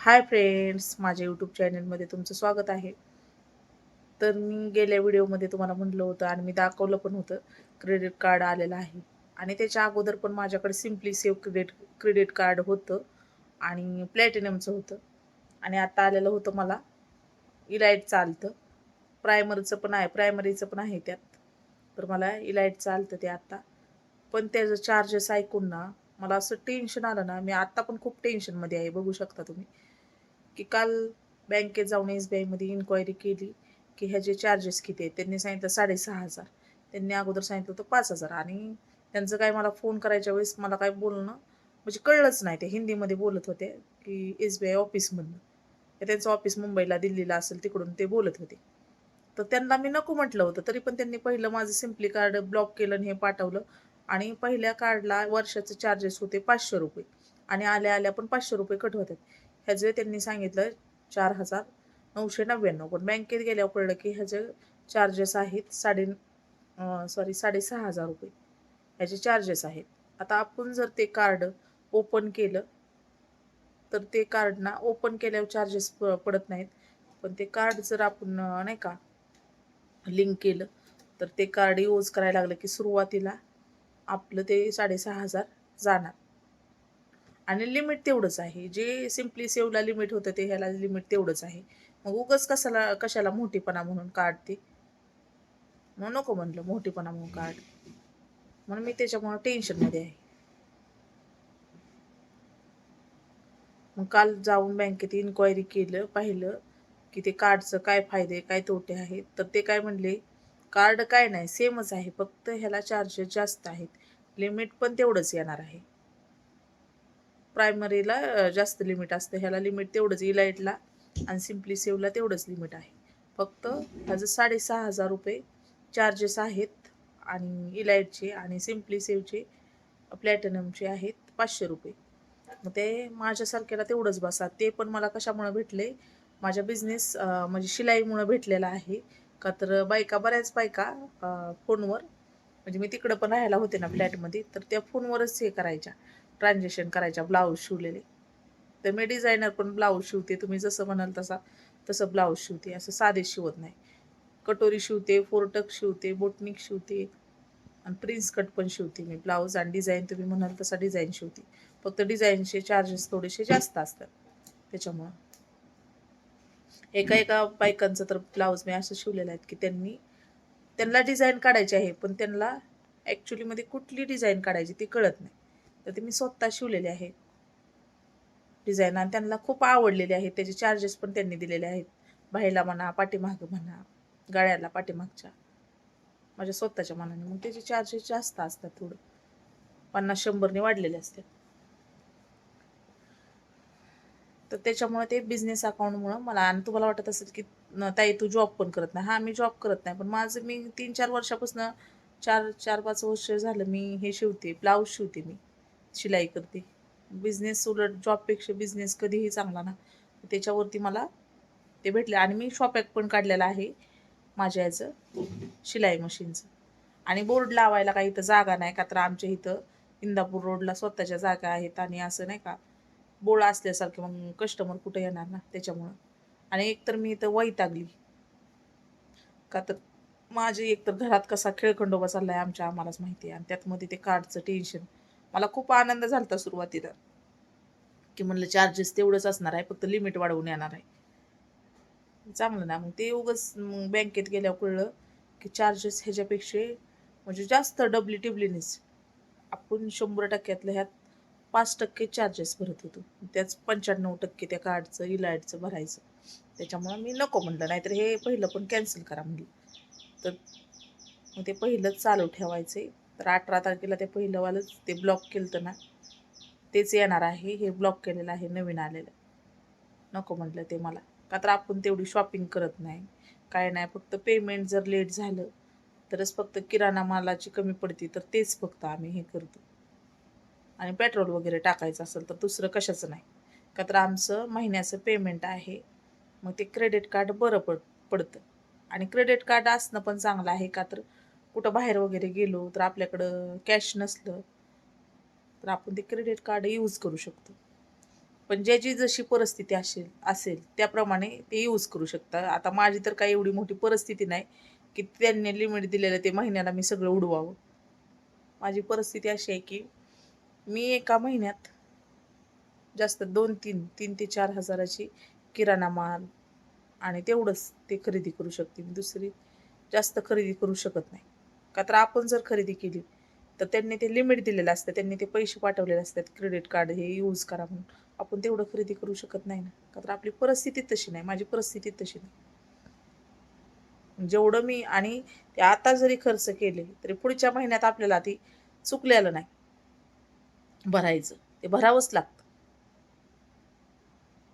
Hi friends माझ्या YouTube चॅनलमध्ये तुमचं स्वागत आहे. तर मी गेल्या व्हिडिओमध्ये तुम्हाला म्हटलं होतं आणि मी दाखवलं पण होतं क्रेडिट कार्ड आलेलं आहे. आणि त्याच्या अगोदर पण माझ्याकडे simply save credit credit card होतं आणि प्लॅटिनमचं होतं. आणि आता आलेलं होतं मला इलाईट चालतं प्रायमरीचं पण आहे प्रायमरीचं पण आहे त्यात. तर मला इलाईट चालतं ते आत्ता पण त्याचं चार्जेस ऐकून ना मला असं टेन्शन आलं ना मी आत्ता पण खूप टेन्शनमध्ये आहे बघू शकता तुम्ही. की काल बँकेत जाऊन एस बी आयमध्ये इन्क्वायरी केली की ह्याचे चार्जेस किती आहेत त्यांनी सांगितलं साडेसहा हजार. त्यांनी अगोदर सांगितलं होतं पाच हजार. आणि त्यांचं काय मला फोन करायच्या वेळेस मला काय बोलणं म्हणजे कळलंच नाही. ते हिंदीमध्ये बोलत होते की एस बी आय ऑफिसमधनं त्यांचं ऑफिस मुंबईला दिल्लीला असेल तिकडून ते बोलत होते. तर त्यांना मी नको म्हटलं होतं तरी पण त्यांनी पहिलं माझं सिम्पली कार्ड ब्लॉक केलं आणि हे पाठवलं. आणि पहिल्या कार्डला वर्षाचे चार्जेस होते पाचशे रुपये. आणि आल्या आल्या पण पाचशे रुपये कट होतात. ह्याचे त्यांनी सांगितलं चार हजार नऊशे नव्याण्णव. पण बँकेत गेल्यावर कळलं की ह्याचे चार्जेस आहेत साडे सॉरी साडेसहा हजार रुपये. ह्याचे चार्जेस आहेत. आता आपण जर ते कार्ड ओपन केलं तर ते कार्ड ना ओपन केल्यावर चार्जेस प पडत नाहीत. पण ते कार्ड जर आपण नाही का लिंक केलं तर ते कार्ड यूज करायला लागलं की सुरुवातीला आपलं ते साडेसहा हजार जाणार. आणि लिमिट तेवढंच आहे. जे सिम्पली सेवला लिमिट होतं ते ह्याला लिमिट तेवढंच आहे. मग उगच कशाला कशाला मोठीपणा म्हणून काढते? मग नको म्हणलं मोठीपणा म्हणून काढ. म्हणून मी त्याच्यामुळं टेन्शनमध्ये आहे. मग काल जाऊन बँकेत इन्क्वायरी केलं पाहिलं की ते कार्डचं काय फायदे काय तोटे आहेत. तर ते काय म्हणले कार्ड काय नाही सेमच आहे. फक्त ह्याला चार्जेस जास्त आहेत. लिमिट पण तेवढंच येणार आहे. प्रायमरीला जास्त लिमिट असतं. ह्याला लिमिट तेवढंच इलाईटला आणि सिम्पली सेवला तेवढंच लिमिट आहे. फक्त ह्याचं साडेसहा हजार रुपये चार्जेस आहेत आणि इलाईटचे आणि सिम्पली सेवचे प्लॅटिनमचे आहेत पाचशे रुपये. मग ते माझ्यासारख्याला तेवढंच बसा. ते पण मला कशामुळं भेटले? माझ्या बिझनेस म्हणजे शिलाईमुळं भेटलेला आहे. का तर बायका बऱ्याच बायका फोनवर म्हणजे मी तिकडं पण राहायला होते ना फ्लॅटमध्ये तर त्या फोनवरच हे करायच्या. ट्रान्झॅक्शन करायच्या ब्लाऊज शिवलेले. तर मी डिझायनर पण ब्लाऊज शिवते तुम्ही जसं म्हणाल तसा तसं ब्लाऊज शिवते असं साधे शिवत नाही. कटोरी शिवते फोरटक शिवते बोटनिक शिवते आणि प्रिन्स कट पण शिवते मी. ब्लाऊज आणि डिझाईन तुम्ही म्हणाल तसा डिझाईन शिवते. फक्त डिझाईनचे चार्जेस थोडेसे जास्त असतात त्याच्यामुळं. एका एका बायकांचं तर ब्लाऊज मी असं शिवलेलं आहेत की त्यांनी त्यांना डिझाईन काढायची आहे पण त्यांना ॲक्च्युलीमध्ये कुठली डिझाईन काढायची ती कळत नाही. तर ते मी स्वतः शिवलेले आहे. डिझाईन आणि त्यांना खूप आवडलेले आहेत. त्याचे चार्जेस पण त्यांनी दिलेले आहेत. बाहेरला म्हणा पाठीमाग म्हणा गाळ्याला पाठीमागच्या. माझ्या स्वतःच्या मनाने. मग त्याचे चार्जेस जास्त असतात थोडं. पन्नास शंभरने वाढलेले असतात. तर त्याच्यामुळे ते बिझनेस अकाउंटमुळं मला आणि तुम्हाला वाटत असेल की ताई तू जॉब पण करत नाही. हां मी जॉब करत नाही. पण माझं मी तीन चार वर्षापासून चार चार पाच वर्ष झालं मी हे शिवते ब्लाऊज शिवते मी. शिलाई करते. बिझनेस उलट जॉबपेक्षा बिझनेस कधीही चांगला ना. त्याच्यावरती मला ते भेटले. आणि मी शॉपॅक पण काढलेलं आहे माझ्या याचं शिलाई मशीनचं. आणि बोर्ड लावायला काही इथं जागा नाही का? तर आमच्या इथं इंदापूर रोडला स्वतःच्या जागा आहेत आणि असं नाही का? बोर्ड असल्यासारखे मग कस्टमर कुठं येणार ना? त्याच्यामुळं. आणि एकतर मी इथं वैतागली. का तर माझे एकतर घरात कसा खेळखंडोबा चाललाय आमच्या आम्हालाच माहिती आहे. आणि त्यातमध्ये ते कार्डचं टेन्शन मला खूप आनंद झाला होता सुरुवातीला. की म्हणलं चार्जेस तेवढंच असणार आहे फक्त लिमिट वाढवून येणार आहे. चांगलं ना मग ते उगच मग बँकेत गेल्यावर कळलं की चार्जेस ह्याच्यापेक्षा म्हणजे जास्त डबली टिबलीनेच आपण शंभर टक्क्यातल्या ह्यात पाच टक्के चार्जेस भरत होतो. त्याच पंच्याण्णव टक्के त्या कार्डचं इलायटचं भरायचं. त्याच्यामुळं मी नको म्हणलं नाहीतर हे पहिलं पण कॅन्सल करा म्हणलं. तर मग ते पहिलंच चालू ठेवायचे तर अठरा तारखेला ते पहिलंवालंच ते ब्लॉक केलं तर ना तेच येणार आहे हे ब्लॉक केलेलं आहे नवीन आलेलं. नको म्हटलं ते मला. का तर आपण तेवढी शॉपिंग करत नाही. काय नाही फक्त पेमेंट जर लेट झालं तरच फक्त किराणा मालाची कमी पडते तर तेच फक्त आम्ही हे करतो. आणि पेट्रोल वगैरे टाकायचं असेल तर दुसरं कशाचं नाही. का तर आमचं महिन्याचं पेमेंट आहे. मग ते क्रेडिट कार्ड बरं पड पडतं. आणि क्रेडिट कार्ड असणं पण चांगलं आहे का तर कुठं बाहेर वगैरे गेलो तर आपल्याकडं कॅश नसलं तर आपण ते क्रेडिट कार्ड यूज करू शकतो. पण ज्याची जशी परिस्थिती असेल असेल त्याप्रमाणे ते यूज करू शकता. आता माझी तर काही एवढी मोठी परिस्थिती नाही की त्यांनी लिमिट दिलेलं ते महिन्याला मी सगळं उडवावं. माझी परिस्थिती अशी आहे की मी एका महिन्यात जास्त दोन तीन तीन ते चार हजाराची किराणा माल आणि तेवढंच ते खरेदी करू शकते. मी दुसरी जास्त खरेदी करू शकत नाही. का तर आपण जर खरेदी केली तर त्यांनी ते लिमिट दिलेलं असतं. त्यांनी ते पैसे पाठवलेले असतात. क्रेडिट कार्ड हे यूज करा म्हणून. आपण तेवढं खरेदी करू शकत नाही ना. का तर आपली परिस्थिती तशी नाही. माझी परिस्थिती तशी नाही. जेवढं मी आणि ते आता जरी खर्च केले तरी पुढच्या महिन्यात आपल्याला ती चुकलेलं नाही. भरायचं. ते भरावंच लागतं.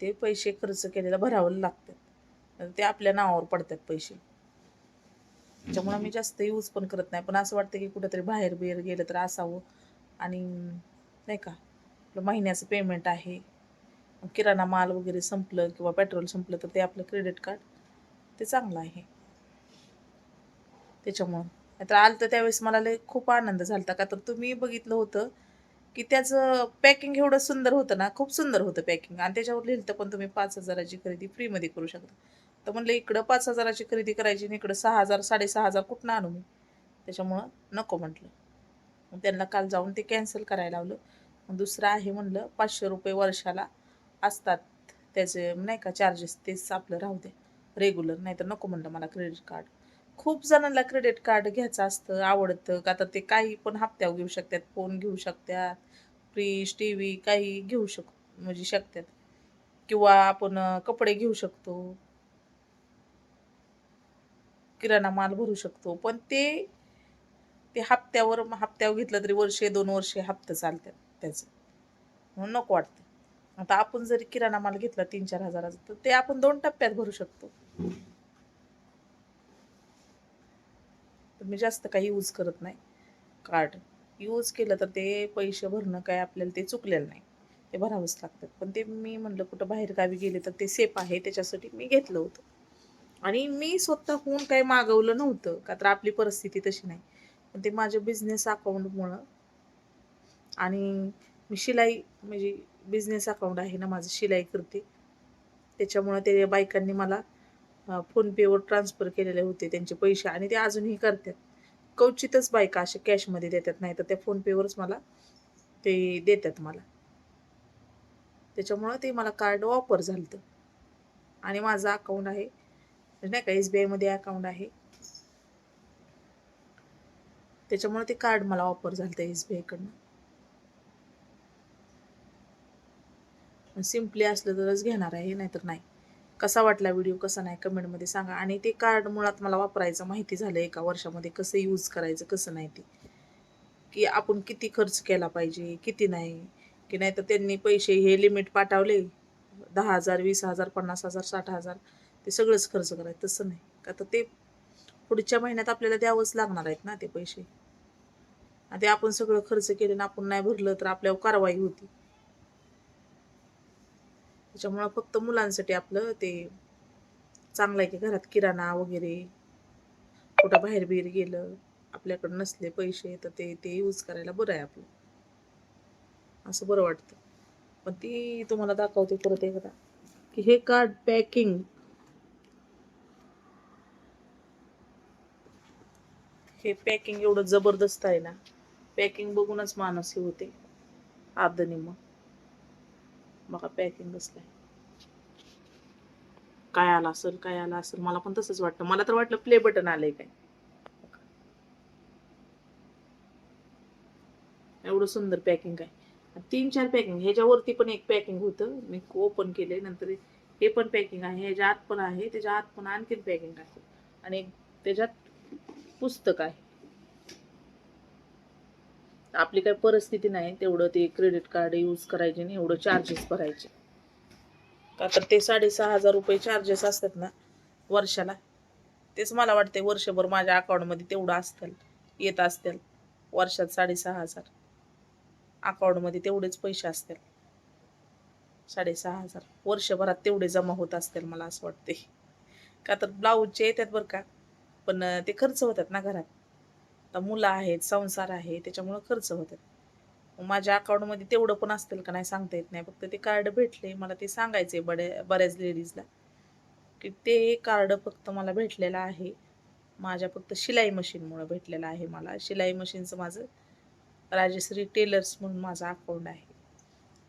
ते पैसे खर्च केलेलं भरावं लागतात ते आपल्या नावावर पडतात पैसे. त्याच्यामुळे मी जास्त यूज पण करत नाही. पण असं वाटतं की कुठेतरी बाहेर बिहेर गेलं तर असावं. आणि नाही का? आपलं महिन्याचं पेमेंट आहे. किराणा माल वगैरे संपलं किंवा पेट्रोल संपलं तर ते आपलं क्रेडिट कार्ड ते चांगलं आहे. त्याच्यामुळं. नाहीतर आलं तर त्यावेळेस मला लय खूप आनंद झाला का तर तुम्ही बघितलं होतं की त्याचं पॅकिंग एवढं सुंदर होतं ना खूप सुंदर होतं पॅकिंग आणि त्याच्यावर लिहिलं तर पण तुम्ही पाच हजाराची खरेदी फ्रीमध्ये करू शकता. तर म्हणलं इकडं पाच हजाराची खरेदी करायची आणि इकडं सहा हजार साडेसहा हजार कुठनं आणू मी? त्याच्यामुळं नको म्हटलं. मग त्यांना काल जाऊन ते कॅन्सल करायला लावलं. मग दुसरं आहे म्हणलं पाचशे रुपये वर्षाला असतात. त्याचे नाही का चार्जेस तेच आपलं राहू दे. रेग्युलर नाही तर नको म्हणलं मला क्रेडिट कार्ड खूप जणांना क्रेडिट कार्ड घ्यायचं असतं आवडतं. का तर ते काही पण हप्त्यावर घेऊ शकतात फोन घेऊ शकतात फ्रीज टी व्ही काही घेऊ शक म्हणजे शकतात. किंवा आपण कपडे घेऊ शकतो. किराणा माल भरू शकतो. पण ते ते हप्त्यावर हप्त्यावर घेतलं तरी वर्षे दोन वर्षे हप्ते चालतात त्याचं. म्हणून नको वाटतं. आता आपण जरी किराणा माल घेतला तीन चार हजाराचा तर ते आपण दोन टप्प्यात भरू शकतो. तर मी जास्त काही यूज करत नाही. कार्ड यूज केलं तर ते पैसे भरणं काय आपल्याला ते चुकलेलं नाही. ते भरावंच लागतात पण ते मी म्हणलं कुठं बाहेर गावी गेले तर ते सेफ आहे. त्याच्यासाठी मी घेतलं होतं. आणि मी स्वतःहून काही मागवलं नव्हतं का तर आपली परिस्थिती तशी नाही. पण ते माझ्या बिझनेस अकाउंटमुळं आणि मी शिलाई म्हणजे बिझनेस अकाउंट आहे ना माझं शिलाई करते. त्याच्यामुळं ते बायकांनी मला फोनपेवर ट्रान्सफर केलेले होते त्यांचे पैसे आणि ते अजूनही करतात. क्वचितच बायका असे कॅशमध्ये देतात नाही तर त्या फोनपेवरच मला ते देतात मला. त्याच्यामुळं ते मला कार्ड ऑफर झालं आणि माझं अकाउंट आहे नाही का एस बी आयमध्ये अकाउंट आहे. त्याच्यामुळे ते कार्ड मला वापर झालं एस बी आयकडनं सिम्पली असलं तरच घेणार आहे नाहीतर नाही. कसा वाटला व्हिडिओ कसा नाही कमेंटमध्ये सांगा. आणि ते कार्ड मुळात मला वापरायचं माहिती झालं एका वर्षामध्ये कसं यूज करायचं कसं नाही ते. की आपण किती खर्च केला पाहिजे किती नाही. की नाही तर त्यांनी पैसे हे लिमिट पाठवले. दहा हजार वीस हजार पन्नास हजार साठ हजार. ते सगळंच खर्च करायचं तसं नाही. का तर ते पुढच्या महिन्यात आपल्याला द्यावंच लागणार आहेत ना ते पैसे. आणि ते आपण सगळं खर्च केलं ना आपण नाही भरलं तर आपल्यावर कारवाई होती. त्याच्यामुळं फक्त मुलांसाठी आपलं ते चांगलं आहे की घरात किराणा वगैरे कुठं बाहेर बिहेर गेलं आपल्याकडं नसले पैसे तर ते ते यूज करायला बरं आहे आपलं. असं बरं वाटतं. पण ती तुम्हाला दाखवते परत एकदा की हे कार्ड पॅकिंग हे पॅकिंग एवढं जबरदस्त आहे ना. पॅकिंग बघूनच माणूस हे होते. अर्ध मग. बघा पॅकिंग कसलं आहे. काय आला असेल काय आला असेल मला पण तसंच वाटतं. मला तर वाटलं प्ले बटन आलंय काय. एवढं सुंदर पॅकिंग आहे. तीन चार पॅकिंग ह्याच्यावरती पण एक पॅकिंग होतं. मी ओपन केले नंतर हे पण पॅकिंग आहे ह्याच्या आत पण आहे त्याच्या आत पण आणखीन पॅकिंग आहे. आणि त्याच्यात पुस्तक आहे. आपली काही परिस्थिती नाही तेवढं ते क्रेडिट कार्ड यूज करायचे नाही एवढं चार्जेस भरायचे. का तर ते साडेसहा हजार रुपये चार्जेस असतात ना वर्षाला. तेच मला वाटते वर्षभर माझ्या अकाउंटमध्ये तेवढं असतील येत असतील वर्षात साडेसहा हजार. अकाउंटमध्ये तेवढेच पैसे असतील. साडेसहा हजार. वर्षभरात तेवढे जमा होत असतील मला असं वाटते का तर ब्लाऊजचे येतात बरं का. पण ते खर्च होतात ना घरात. आता मुलं आहेत संसार आहे त्याच्यामुळं खर्च होतात. माझ्या अकाउंटमध्ये तेवढं पण असतील का नाही सांगता येत नाही. फक्त ते कार्ड भेटले मला ते सांगायचे बड्या बऱ्याच लेडीजला की ते कार्ड फक्त मला भेटलेलं आहे. माझ्या फक्त शिलाई मशीनमुळं भेटलेलं आहे मला. शिलाई मशीनचं माझं राजश्री टेलर्स म्हणून माझं अकाउंट आहे.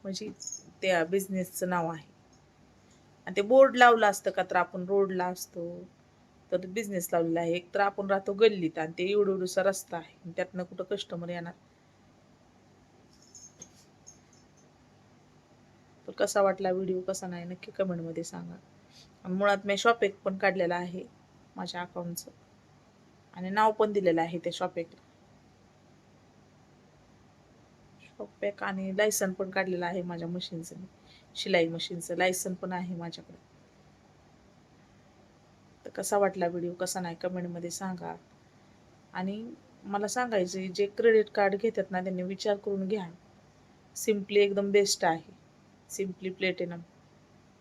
म्हणजे त्या बिझनेसचं नाव आहे. आणि ते बोर्ड लावलं असतं का तर आपण रोडला असतो. तर बिझनेस लावलेला आहे. एक तर आपण राहतो गल्लीत आणि ते एवढं एवढंसा रस्ता आहे. त्यातनं कुठं कस्टमर येणार? तर कसा वाटला व्हिडिओ कसा नाही? नक्की कमेंटमध्ये सांगा. आणि मुळात मी शॉप एक पण काढलेला आहे माझ्या अकाउंटचं आणि नाव पण दिलेलं आहे त्या शॉपेकला शॉपेक आणि लायसन पण काढलेलं आहे माझ्या मशीनचं मी. शिलाई मशीनचं लायसन पण आहे माझ्याकडे. कसा वाटला व्हिडिओ कसा नाही? कमेंटमध्ये सांगा. आणि मला सांगायचं जे क्रेडिट कार्ड घेतात ना त्यांनी विचार करून घ्या. सिम्पली एकदम बेस्ट आहे. सिम्पली प्लेटिनम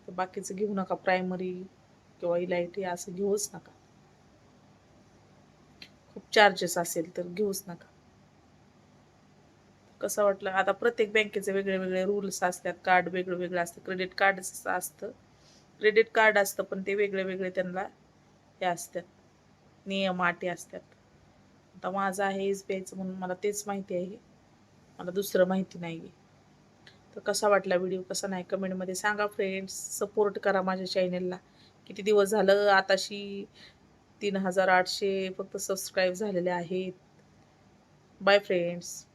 तर बाकीचं घेऊ नका. प्रायमरी किंवा इलायटी असं घेऊच नका. खूप चार्जेस असेल तर घेऊच नका. कसं वाटलं? आता प्रत्येक बँकेचे वेगळे वेगळे रूल्स असतात. कार्ड वेगळं वेगळं असतं. क्रेडिट कार्ड असतं. क्रेडिट कार्ड असतं पण ते वेगळे वेगळे त्यांना हे असतात. नियम अटी असतात. आता माझं आहे एस बी आयचं म्हणून मला तेच माहिती आहे. मला दुसरं माहिती नाही आहे तर कसा वाटला व्हिडिओ? कसा नाही? कमेंटमध्ये सांगा फ्रेंड्स. सपोर्ट करा माझ्या चॅनेलला. किती दिवस झालं? आताशी तीन हजार आठशे फक्त सबस्क्राईब झालेले आहेत. Bye friends.